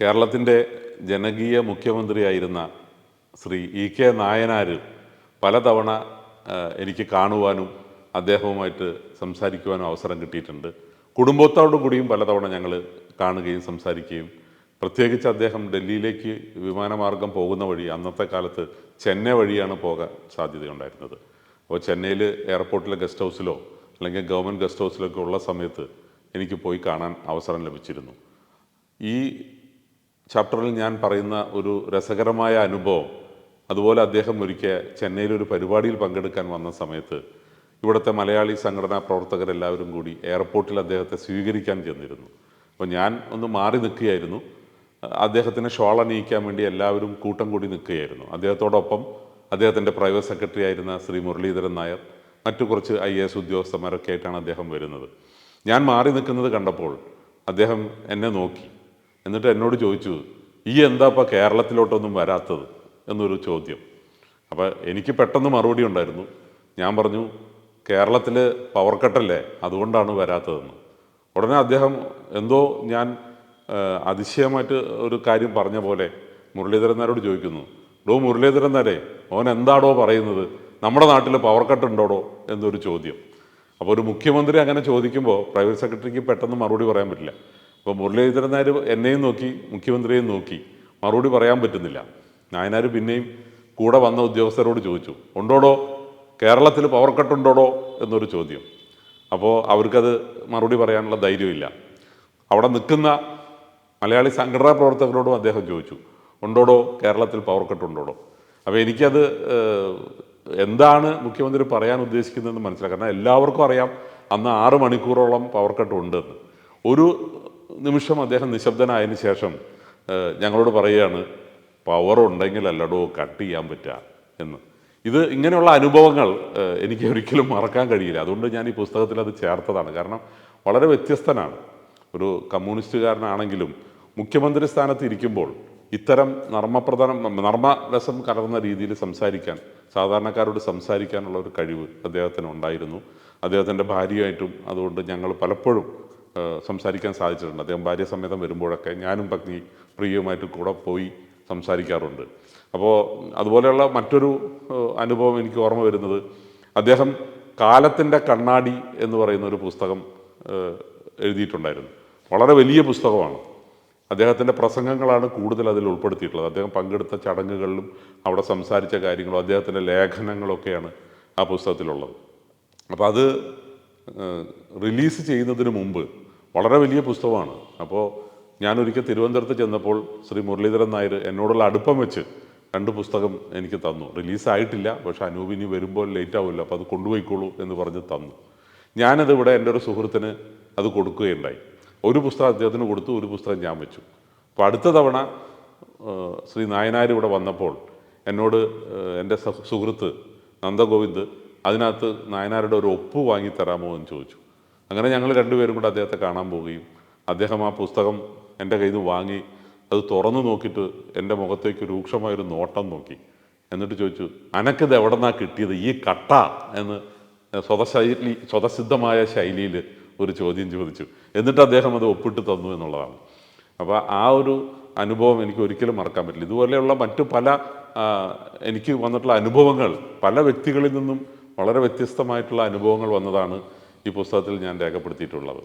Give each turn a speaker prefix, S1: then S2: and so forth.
S1: കേരളത്തിന്റെ ജനകീയ മുഖ്യമന്ത്രിയായിരുന്ന ശ്രീ ഇ കെ നായനാർ പലതവണ എനിക്ക് കാണുവാനും അദ്ദേഹവുമായിട്ട് സംസാരിക്കുവാനും അവസരം കിട്ടിയിട്ടുണ്ട്. കുടുംബത്തോടു കൂടിയും പലതവണ ഞങ്ങൾ കാണുകയും സംസാരിക്കുകയും പ്രത്യേകിച്ച് അദ്ദേഹം ഡൽഹിയിലേക്ക് വിമാനമാർഗം പോകുന്ന വഴി അന്നത്തെ കാലത്ത് ചെന്നൈ വഴിയാണ് പോകാൻ സാധ്യതയുണ്ടായിരുന്നത്. അപ്പോൾ ചെന്നൈയിൽ എയർപോർട്ടിലെ ഗസ്റ്റ് ഹൗസിലോ അല്ലെങ്കിൽ ഗവൺമെന്റ് ഗസ്റ്റ് ഹൗസിലൊക്കെ ഉള്ള സമയത്ത് എനിക്ക് പോയി കാണാൻ അവസരം ലഭിച്ചിരുന്നു. ഈ ചാപ്റ്ററിൽ ഞാൻ പറയുന്ന ഒരു രസകരമായ അനുഭവം. അതുപോലെ അദ്ദേഹം ഒരിക്കൽ ചെന്നൈയിൽ ഒരു പരിപാടിയിൽ പങ്കെടുക്കാൻ വന്ന സമയത്ത് ഇവിടുത്തെ മലയാളി സംഘടനാ പ്രവർത്തകരെല്ലാവരും കൂടി എയർപോർട്ടിൽ അദ്ദേഹത്തെ സ്വീകരിക്കാൻ ചെന്നിരുന്നു. അപ്പോൾ ഞാൻ ഒന്ന് മാറി നിൽക്കുകയായിരുന്നു. അദ്ദേഹത്തിനെ ഷോൾ അണിയിക്കാൻ വേണ്ടി എല്ലാവരും കൂട്ടം കൂടി നിൽക്കുകയായിരുന്നു. അദ്ദേഹത്തോടൊപ്പം അദ്ദേഹത്തിന്റെ പ്രൈവറ്റ് സെക്രട്ടറി ആയിരുന്ന ശ്രീ മുരളീധരൻ നായർ മറ്റു കുറച്ച് ഐ എ എസ് ഉദ്യോഗസ്ഥന്മാരൊക്കെ ആയിട്ടാണ് അദ്ദേഹം വരുന്നത്. ഞാൻ മാറി നിൽക്കുന്നത് കണ്ടപ്പോൾ അദ്ദേഹം എന്നെ നോക്കി. എന്നിട്ട് എന്നോട് ചോദിച്ചു ഈ എന്താ ഇപ്പം കേരളത്തിലോട്ടൊന്നും വരാത്തത്? എന്നൊരു ചോദ്യം. അപ്പോൾ എനിക്ക് പെട്ടെന്ന് മറുപടി ഉണ്ടായിരുന്നു. ഞാൻ പറഞ്ഞു കേരളത്തിൽ പവർ കട്ടല്ലേ അതുകൊണ്ടാണ് വരാത്തതെന്ന്. ഉടനെ അദ്ദേഹം എന്തോ ഞാൻ അതിശയമായിട്ട് ഒരു കാര്യം പറഞ്ഞ പോലെ മുരളീധരൻ നായരോട് ചോദിക്കുന്നു. ഡോ മുരളീധരൻ നായരെ ഓൻ എന്താടോ പറയുന്നത്? നമ്മുടെ നാട്ടിൽ പവർ കട്ട് ഉണ്ടോടോ? എന്നൊരു ചോദ്യം. അപ്പോൾ ഒരു മുഖ്യമന്ത്രി അങ്ങനെ ചോദിക്കുമ്പോൾ പ്രൈവറ്റ് സെക്രട്ടറിക്ക് പെട്ടെന്ന് മറുപടി പറയാൻ പറ്റില്ല. അപ്പോൾ മുരളീധരൻ നായർ എന്നെയും നോക്കി മുഖ്യമന്ത്രിയെയും നോക്കി. മറുപടി പറയാൻ പറ്റുന്നില്ല. നായനാർ പിന്നെയും കൂടെ വന്ന ഉദ്യോഗസ്ഥരോട് ചോദിച്ചു. ഉണ്ടോടോ? കേരളത്തിൽ പവർ കട്ട് ഉണ്ടോടോ? എന്നൊരു ചോദ്യം. അപ്പോൾ അവർക്കത് മറുപടി പറയാനുള്ള ധൈര്യമില്ല. അവിടെ നിൽക്കുന്ന മലയാളി സംഘടനാ പ്രവർത്തകരോടും അദ്ദേഹം ചോദിച്ചു. ഉണ്ടോടോ? കേരളത്തിൽ പവർ കട്ട് ഉണ്ടോടോ? അപ്പോൾ എനിക്കത് എന്താണ് മുഖ്യമന്ത്രി പറയാൻ ഉദ്ദേശിക്കുന്നതെന്ന് മനസ്സിലാക്കാം കാരണം എല്ലാവർക്കും അറിയാം അന്ന് ആറ് മണിക്കൂറോളം പവർ കട്ട് ഉണ്ടെന്ന്. ഒരു നിമിഷം അദ്ദേഹം നിശബ്ദനായതിനു ശേഷം ഞങ്ങളോട് പറയുകയാണ് പവർ ഉണ്ടെങ്കിലല്ലടോ കട്ട് ചെയ്യാൻ പറ്റുക എന്ന്. ഇത് ഇങ്ങനെയുള്ള അനുഭവങ്ങൾ എനിക്ക് ഒരിക്കലും മറക്കാൻ കഴിയില്ല. അതുകൊണ്ട് ഞാൻ ഈ പുസ്തകത്തിൽ അത് ചേർത്തതാണ്. കാരണം വളരെ വ്യത്യസ്തനാണ്. ഒരു കമ്മ്യൂണിസ്റ്റുകാരനാണെങ്കിലും മുഖ്യമന്ത്രി സ്ഥാനത്ത് ഇരിക്കുമ്പോൾ ഇത്തരം നർമ്മപ്രധാനം നർമ്മരസം കലർന്ന രീതിയിൽ സംസാരിക്കാൻ സാധാരണക്കാരോട് സംസാരിക്കാനുള്ള ഒരു കഴിവ് അദ്ദേഹത്തിന് ഉണ്ടായിരുന്നു. അദ്ദേഹത്തിന്റെ ഭാര്യയായിട്ടും അതുകൊണ്ട് ഞങ്ങൾ പലപ്പോഴും സംസാരിക്കാൻ സാധിച്ചിട്ടുണ്ട്. അദ്ദേഹം ഭാര്യ സമേതം വരുമ്പോഴൊക്കെ ഞാനും പത്നി പ്രിയവുമായിട്ട് കൂടെ പോയി സംസാരിക്കാറുണ്ട്. അപ്പോൾ അതുപോലെയുള്ള മറ്റൊരു അനുഭവം എനിക്ക് ഓർമ്മ വരുന്നത് അദ്ദേഹം കാലത്തിന്റെ കണ്ണാടി എന്ന് പറയുന്ന ഒരു പുസ്തകം എഴുതിയിട്ടുണ്ടായിരുന്നു. വളരെ വലിയ പുസ്തകമാണ്. അദ്ദേഹത്തിന്റെ പ്രസംഗങ്ങളാണ് കൂടുതൽ അതിൽ ഉൾപ്പെടുത്തിയിട്ടുള്ളത്. അദ്ദേഹം പങ്കെടുത്ത ചടങ്ങുകളിലും അവിടെ സംസാരിച്ച കാര്യങ്ങളും അദ്ദേഹത്തിന്റെ ലേഖനങ്ങളൊക്കെയാണ് ആ പുസ്തകത്തിലുള്ളത്. അപ്പോൾ അത് റിലീസ് ചെയ്യുന്നതിന് മുമ്പ് വളരെ വലിയ പുസ്തകമാണ്. അപ്പോൾ ഞാൻ ഒരിക്കൽ തിരുവനന്തപുരത്ത് ചെന്നപ്പോൾ ശ്രീ മുരളീധരൻ നായർ എന്നോടുള്ള അടുപ്പം വെച്ച് രണ്ട് പുസ്തകം എനിക്ക് തന്നു. റിലീസായിട്ടില്ല പക്ഷേ അനൂപിനി വരുമ്പോൾ ലേറ്റ് ആവില്ല അപ്പോൾ അത് കൊണ്ടുപോയിക്കോളൂ എന്ന് പറഞ്ഞ് തന്നു. ഞാനത് ഇവിടെ എന്റെ ഒരു സുഹൃത്തിന് അത് കൊടുക്കുകയുണ്ടായി. ഒരു പുസ്തകം അദ്ദേഹത്തിന് കൊടുത്തു ഒരു പുസ്തകം ഞാൻ വെച്ചു. അപ്പോൾ അടുത്ത തവണ ശ്രീ നായനാർ ഇവിടെ വന്നപ്പോൾ എന്നോട് എന്റെ സുഹൃത്ത് നന്ദഗോവിന്ദ് അതിനകത്ത് നായനാരുടെ ഒരു ഒപ്പ് വാങ്ങി തരാമോ എന്ന് ചോദിച്ചു. അങ്ങനെ ഞങ്ങൾ രണ്ടുപേരും കൂടെ അദ്ദേഹത്തെ കാണാൻ പോവുകയും അദ്ദേഹം ആ പുസ്തകം എന്റെ കയ്യിൽ നിന്ന് വാങ്ങി അത് തുറന്നു നോക്കിയിട്ട് എന്റെ മുഖത്തേക്ക് രൂക്ഷമായൊരു നോട്ടം നോക്കി. എന്നിട്ട് ചോദിച്ചു അനക്കിത് എവിടെ നിന്നാണ് കിട്ടിയത്? ഈ കട്ട? എന്ന് സ്വതശൈലി സ്വതസിദ്ധമായ ശൈലിയിൽ ഒരു ചോദ്യം ചോദിച്ചു. എന്നിട്ട് അദ്ദേഹം അത് ഒപ്പിട്ട് തന്നു എന്നുള്ളതാണ്. അപ്പോൾ ആ ഒരു അനുഭവം എനിക്ക് ഒരിക്കലും മറക്കാൻ പറ്റില്ല. ഇതുപോലെയുള്ള മറ്റു പല എനിക്ക് വന്നിട്ടുള്ള അനുഭവങ്ങൾ പല വ്യക്തികളിൽ നിന്നും വളരെ വ്യത്യസ്തമായിട്ടുള്ള അനുഭവങ്ങൾ വന്നതാണ് ഈ പുസ്തകത്തിൽ ഞാൻ രേഖപ്പെടുത്തിയിട്ടുള്ളത്.